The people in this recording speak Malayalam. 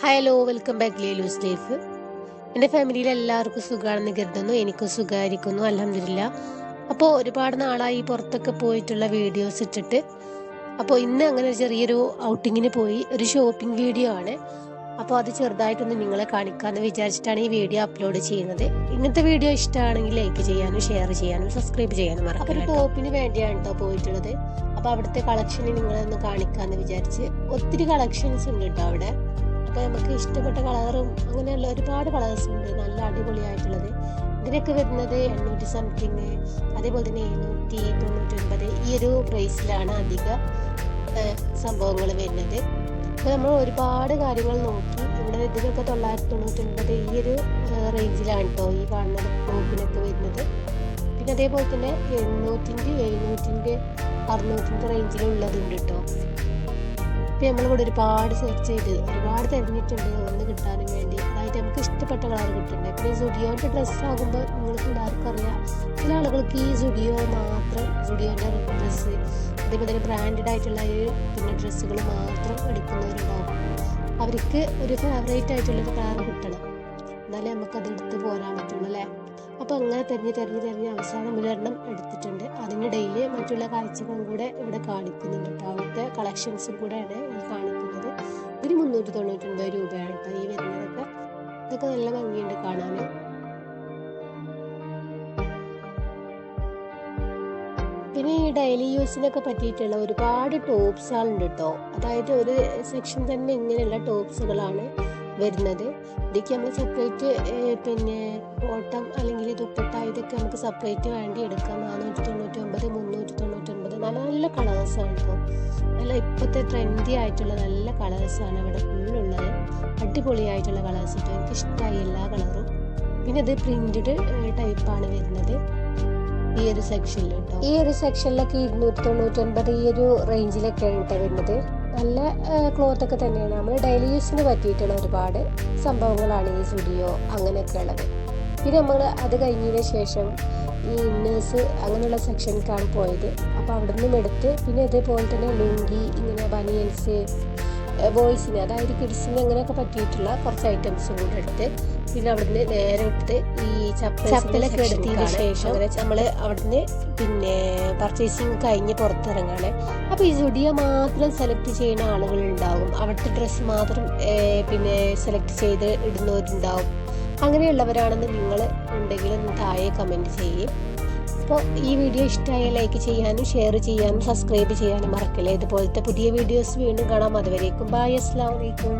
Hello welcome back Lelus life എന്റെ ഫാമിലിയിൽ എല്ലാവർക്കും സുഖമാണെന്ന് കരുതുന്നു. എനിക്കും സുഖമായിരിക്കുന്നു അലഹമില്ല അപ്പോൾ ഒരുപാട് നാളായി പുറത്തൊക്കെ പോയിട്ടുള്ള വീഡിയോസ് ഇട്ടിട്ട്. അപ്പോൾ ഇന്ന് അങ്ങനെ ചെറിയൊരു ഔട്ടിങ്ങിന് പോയി. ഒരു ഷോപ്പിംഗ് വീഡിയോ ആണ്. അപ്പോൾ അത് ചെറുതായിട്ടൊന്ന് നിങ്ങളെ കാണിക്കാമെന്ന് വിചാരിച്ചിട്ടാണ് ഈ വീഡിയോ അപ്ലോഡ് ചെയ്യുന്നത്. ഇങ്ങനത്തെ വീഡിയോ ഇഷ്ടമാണെങ്കിൽ ലൈക്ക് ചെയ്യാനും ഷെയർ ചെയ്യാനും സബ്സ്ക്രൈബ് ചെയ്യാനും മറക്കാം ഒരു ടോപ്പിന് വേണ്ടിയാണ് കേട്ടോ പോയിട്ടുള്ളത്. അപ്പോൾ അവിടുത്തെ കളക്ഷൻ നിങ്ങളെ ഒന്ന് കാണിക്കാമെന്ന് വിചാരിച്ച്. ഒത്തിരി കളക്ഷൻസ് ഉണ്ട് കേട്ടോ അവിടെ. അപ്പോൾ നമുക്ക് ഇഷ്ടപ്പെട്ട കളറും അങ്ങനെയുള്ള ഒരുപാട് കളേഴ്സ് ഉണ്ട്. നല്ല അടിപൊളിയായിട്ടുള്ളത്. ഇതിനൊക്കെ വരുന്നത് എണ്ണൂറ്റി സംതിങ് അതേപോലെ തന്നെ എഴുന്നൂറ്റി തൊണ്ണൂറ്റി ഒൻപത് ഈ ഒരു പ്രൈസിലാണ് അധിക സംഭവങ്ങൾ വരുന്നത്. അപ്പോൾ നമ്മൾ ഒരുപാട് കാര്യങ്ങൾ നോക്കി. ഇവിടെ ഇതിനൊക്കെ തൊള്ളായിരത്തി തൊണ്ണൂറ്റി ഒൻപത് ഈ ഒരു റേഞ്ചിലാണ് കേട്ടോ ഈ കാണുന്ന ടോപ്പിനൊക്കെ വരുന്നത്. പിന്നെ അതേപോലെ തന്നെ എണ്ണൂറ്റിന്റെ എഴുന്നൂറ്റിന്റെ അറുന്നൂറ്റിന്റെ റേഞ്ചിലുള്ളതുണ്ട് കേട്ടോ ഇപ്പം നമ്മളിവിടെ ഒരുപാട് സെർച്ച് ചെയ്ത് ഒരുപാട് തിരഞ്ഞിട്ടുണ്ട് ഒന്ന് കിട്ടാനും വേണ്ടി. അതായത് നമുക്ക് ഇഷ്ടപ്പെട്ട കളർ കിട്ടുന്നുണ്ട് പിന്നെ സുഡിയോന്റെ ഡ്രസ്സ് ആകുമ്പോൾ നിങ്ങൾക്ക് എല്ലാവർക്കും അറിയാം. ചില ആളുകൾക്ക് ഈ സുഡിയോ മാത്രം സുഡിയോന്റെ ഡ്രസ്സ് അതേപോലെ തന്നെ ബ്രാൻഡഡ് ആയിട്ടുള്ള ഒരു പിന്നെ ഡ്രസ്സുകൾ മാത്രം എടുക്കുന്നവരുണ്ടാവും. അവർക്ക് ഒരു ഫേവറേറ്റ് ആയിട്ടുള്ളൊരു കളർ കിട്ടണം. എന്നാലേ നമുക്കത് എടുത്ത് പോരാൻ പറ്റുള്ളൂ അല്ലേ? അപ്പോൾ അങ്ങനെ തിരഞ്ഞ് തിരഞ്ഞ് തിരഞ്ഞ് അവസാനം ഒരെണ്ണം എടുത്തിട്ടുണ്ട്. അതിനിടയിൽ മറ്റുള്ള കാഴ്ചകളും കൂടെ ഇവിടെ കാണിക്കുന്നുണ്ട്. കേട്ടോ. അവിടുത്തെ കളക്ഷൻസും കൂടെയാണ് ഈ കാണിക്കുന്നത്. ഒരു മുന്നൂറ്റി തൊണ്ണൂറ്റൊൻപത് രൂപയാണ് കേട്ടോ ഈ വരുന്നതൊക്കെ. ഇതൊക്കെ നല്ല ഭംഗിയുണ്ട് കാണാൻ. പിന്നെ ഈ ഡെയിലി യൂസിനൊക്കെ പറ്റിയിട്ടുള്ള ഒരുപാട് ടോപ്സുകളുണ്ട് കേട്ടോ. അതായത് ഒരു സെക്ഷൻ തന്നെ ഇങ്ങനെയുള്ള ടോപ്സുകളാണ് വരുന്നത്. ഇതൊക്കെ നമ്മൾ സെപ്പറേറ്റ് പിന്നെ ഓട്ടം അല്ലെങ്കിൽ ദുപ്പട്ട ഇതൊക്കെ നമുക്ക് സെപ്പറേറ്റ് വേണ്ടി എടുക്കാം. നാനൂറ്റി തൊണ്ണൂറ്റി ഒമ്പത് മുന്നൂറ്റി തൊണ്ണൂറ്റി ഒമ്പത്. നല്ല നല്ല കളേഴ്സാണ് കേട്ടോ നല്ല ഇപ്പോഴത്തെ ട്രെൻഡി ആയിട്ടുള്ള നല്ല കളേഴ്സാണ് ഇവിടെ ഫുള്ളുള്ളത് അടിപൊളിയായിട്ടുള്ള കളേഴ്സ് കേട്ടോ എനിക്ക് ഇഷ്ടമായി എല്ലാ കളറും പിന്നെ ഇത് പ്രിന്റഡ് ടൈപ്പാണ് വരുന്നത്. ഈ ഒരു സെക്ഷനിൽ കേട്ടോ ഈ ഒരു സെക്ഷനിലൊക്കെ ഇരുന്നൂറ്റി തൊണ്ണൂറ്റി ഒൻപത് ഈ ഒരു റേഞ്ചിലൊക്കെയാണ് കേട്ടോ വരുന്നത്. നല്ല ക്ലോത്ത് ഒക്കെ തന്നെയാണ്. നമ്മൾ ഡെയിലി യൂസിന് പറ്റിയിട്ടുള്ള ഒരുപാട് സംഭവങ്ങളാണ് ഈ സ്റ്റുഡിയോ അങ്ങനെയൊക്കെ ഉള്ളത്. പിന്നെ നമ്മൾ അത് കഴിഞ്ഞതിന് ശേഷം ഈ ഇന്നേഴ്സ് അങ്ങനെയുള്ള സെക്ഷനിലേക്കാണ് പോയത്. അപ്പോൾ അവിടെ നിന്നും എടുത്ത് പിന്നെ ഇതേപോലെ തന്നെ ലുങ്കി ഇങ്ങനെ ബനിയൻസ് ബോയ്സിന് അതായത് കിഡ്സിന് അങ്ങനെയൊക്കെ പറ്റിയിട്ടുള്ള കുറച്ച് ഐറ്റംസും കൂടെ എടുത്ത് പിന്നെ അവിടുന്ന് നേരെ ഇട്ട് ഈ ചപ്പലൊക്കെ എടുത്തതിന് ശേഷം അങ്ങനെ നമ്മൾ അവിടുന്ന് പിന്നെ പർച്ചേസിങ് കഴിഞ്ഞ് പുറത്തിറങ്ങാണ്. അപ്പോൾ ഈ സുഡിയോ മാത്രം സെലക്ട് ചെയ്യുന്ന ആളുകൾ ഉണ്ടാവും. അവിടുത്തെ ഡ്രസ്സ് മാത്രം പിന്നെ സെലക്ട് ചെയ്ത് ഇടുന്നവരുണ്ടാവും. അങ്ങനെയുള്ളവരാണെന്ന് നിങ്ങൾ ഉണ്ടെങ്കിൽ താഴെ കമന്റ് ചെയ്യും. അപ്പോൾ ഈ വീഡിയോ ഇഷ്ടമായ ലൈക്ക് ചെയ്യാനും ഷെയർ ചെയ്യാനും സബ്സ്ക്രൈബ് ചെയ്യാനും മറക്കില്ല. ഇതുപോലത്തെ പുതിയ വീഡിയോസ് വീണ്ടും കാണാം. അതുവരേക്കും ബായ് അസ്സാം വലൈക്കും